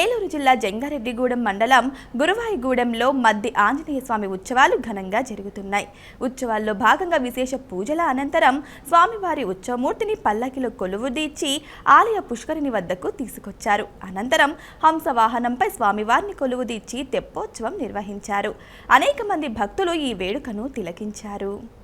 ఏలూరు జిల్లా జంగారెడ్డిగూడెం మండలం గురువాయిగూడెంలో మద్ది ఆంజనేయ స్వామి ఉత్సవాలు ఘనంగా జరుగుతున్నాయి. ఉత్సవాల్లో భాగంగా విశేష పూజల అనంతరం స్వామివారి ఉత్సవమూర్తిని పల్లకిలో కొలువుదీర్చి ఆలయ పుష్కరిణి వద్దకు తీసుకొచ్చారు. అనంతరం హంస వాహనంపై స్వామివారిని కొలువుదీర్చి తెప్పోత్సవం నిర్వహించారు. అనేక మంది భక్తులు ఈ వేడుకను తిలకించారు.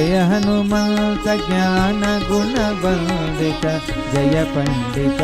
जय हनुमंत ज्ञान गुण वन्दित जय पण्डित